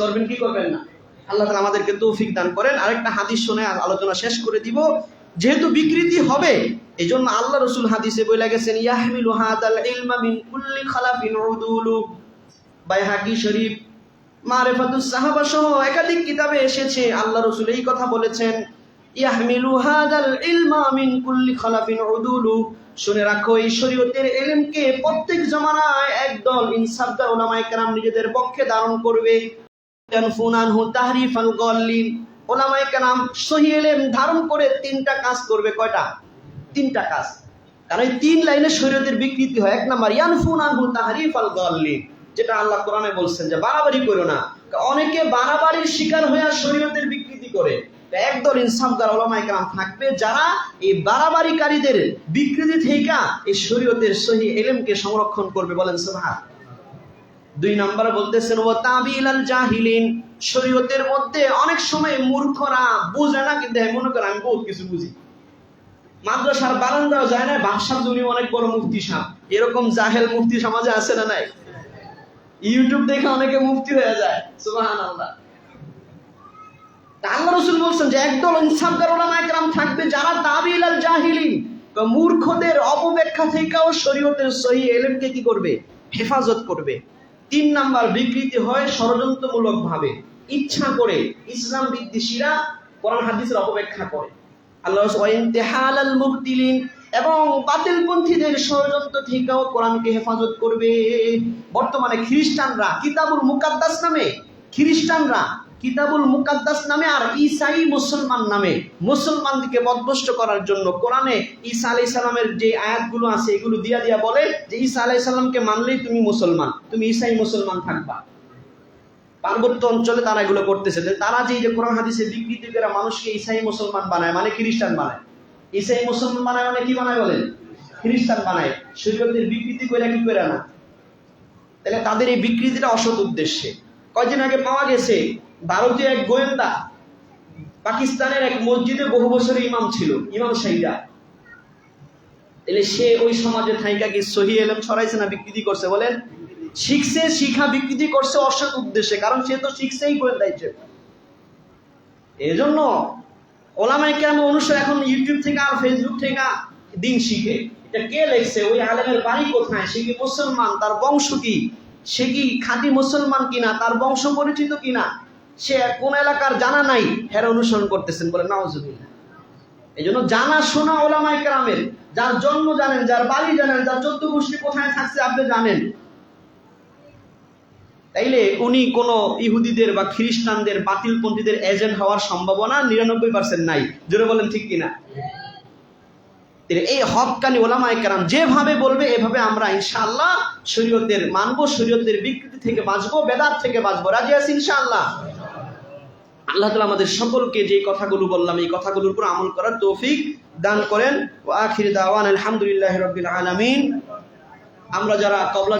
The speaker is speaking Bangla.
করবেন, কি করবেন না? আল্লাহ তালা আমাদেরকে তৌফিক দান করেন। আরেকটা হাদিস শুনে আলোচনা শেষ করে দিব। যেহেতু বিকৃতি হবে এই জন্য আল্লাহ রসুল হাদিসে বলে গেছেন, ইয়াহমিলু হাদাল ইলমা মিন কুল্লি খালাফিন উদুলু। বাইহাকি শরীফ? মারেফাতুস সাহাবা সহ একাধিক কিতাবে এসেছে। আল্লাহ রসুল এই কথা বলেছেন, ইয়াহমিলু হাদাল ইলমা মিন কুল্লি খালাফিন উদুলু। শুনে রাখো, এই শরীয়তের এলেমকে প্রত্যেক জমানায় একদল ইনসাফদার ওলামায়ে কেরাম নিজেদের পক্ষে ধারণ করবে। ইয়ানফুনানহু তাহরিফাল গল্লিন। সহি এলেম ধারণ করে তিনটা কাজ করবে। কয়টা? তিনটা কাজ। কারণ এই তিন লাইনে শরীয়তের বিকৃতি হয়। এক নাম্বার ইয়ানফুনানহু তাহরিফাল গল্লিন। যেটা আল্লাহ কোরআনে বলছেন যে বাড়াবাড়ি করো না। অনেকে বাড়াবাড়ির শিকার হয়ে শরীয়তের বিকৃতি করে। একদল ইনসাফদার ওলামায়ে কেরাম থাকবে যারা এই বাড়াবাড়িকারীদের বিকৃতি থেকে এই শরীয়তের সহি এলেমকে সংরক্ষণ করবে। বলেন সুবহান। দুই নম্বর বলতেছেন ও তাবিল আল জাহিলিন। শরীয়তের মধ্যে অনেক সময় মূর্খরা বুঝে না, কিন্তু মনে করে আমি বহুত কিছু বুঝি। মাদ্রাসার বারান্দাও যায় না বাদশাহ উনি অনেক বড় মুফতি সাহ এরকম জাহেল মুফতি সমাজে আছে না নাই? ইউটিউব দেখে অনেকে মুফতি হয়ে যায় সুবাহান আল্লাহ আল্লাহ রসুল বলছেন যে, একদল ইনসাফদার ওলামায়ে কেরাম থাকবে যারা তাবিল আল জাহিলিন মূর্খদের অপব্যাখ্যা থেকেও শরীয়তের সহি এলেমকে কি করবে? হেফাজত করবে। তিন নাম্বার বিকৃতি হয় ষড়যন্ত্রমূলক ভাবে। ইচ্ছা করে ইসলাম বিদ্বেষীরা কোরআন হাদিসের অপব্যাখ্যা করে। আল্লাহ ওয়াইনতিহাল আল মুবতিলিন এবং বাতিলপন্থীদের ষড়যন্ত্র থেকেও কোরআনকে হেফাজত করবে। বর্তমানে খ্রিস্টানরা কিতাবুল মুকাদ্দাস নামে খ্রিস্টানরা কিতাবুল মুকাদ্দাস নামে আর ঈসাই মুসলমান নামে। মুসলমানদেরকে বদভস্ত করার জন্য কোরআনে ঈসা আলাই সালামের যে আয়াতগুলো আছে, এগুলো দিয়া দিয়া বলে যে, ঈসা আলাই সাল্লামকে মানলেই তুমি মুসলমান, তুমি ঈসাই মুসলমান থাকবা। পার্বত্য অঞ্চলে তারা এগুলো করতেছে। যে তারা যে কোরআন হাদিসে বিকৃতি করে মানুষকে ঈসাই মুসলমান বানায় মানে খ্রিস্টান বানায়। ঈসাই মুসলমান বানায় মানে কি বানায় বলেন? খ্রিস্টান বানায়। শরীয়তের বিকৃতি করে কি করে না? তাহলে তাদের এই বিকৃতিটা অসৎ উদ্দেশ্যে। কয়দিন আগে পাওয়া গেছে ভারতীয় এক গোয়েন্দা পাকিস্তানের এক মসজিদে বহু বছরের ইমাম ছিল, ইমাম সাইদা। তাহলে সে ওই সমাজে থাইকা কি সহি এলেম ছড়াইছে না বিকৃতি করছে? বলেন, শিখছে, শিখা, বিকৃতি করছে অসৎ উদ্দেশ্যে, কারণ সে তো শিখছেই গোয়েন্দা হিসেবে এই জন্য ওলামাই কেন অনুসার এখন ইউটিউব থেকে আর ফেসবুক থেকে দিন শিখে। এটা কে লেখছে? ওই আলেমের বাড়ি কোথায়? সে কি মুসলমান? তার বংশ কি? সে কি খাঁটি মুসলমান কিনা? তার বংশ পরিচিত কিনা? সে কোন এলাকার জানা নাই, হের অনুসরণ করতেছেন বলে নাওজুবিল্লাহ এই জন্য জানা শোনা ওলামাই কেরামের, যার জন্ম জানেন, যার বাড়ি জানেন, যার চোদ্দ গোষ্ঠী কোথায় থাকছে আপনি জানেন। তাইলে উনি কোনো ইহুদিদের বা খ্রিস্টানদের, বাতিলপন্থীদের এজেন্ট হওয়ার সম্ভাবনা নিরানব্বই পার্সেন্ট নাই। জোরে বলেন ঠিক কিনা? এই হকানি ওলামায় কেরাম যেভাবে বলবে, এভাবে আমরা ইনশাআল্লাহ শরীয়তের মানব, শরীয়তের বিকৃতি থেকে বাঁচবো বেদার থেকে বাঁচবো। রাজি আছি ইনশাআল্লাহ? আল্লাহ তালা আমাদের সকলকে যে কথাগুলো বললাম, এই কথাগুলোর উপর আমল করার তৌফিক দান করেন। ও দাওয়ান আলহামদুলিল্লাহ রবিল আলমিন। আমরা যারা কবলা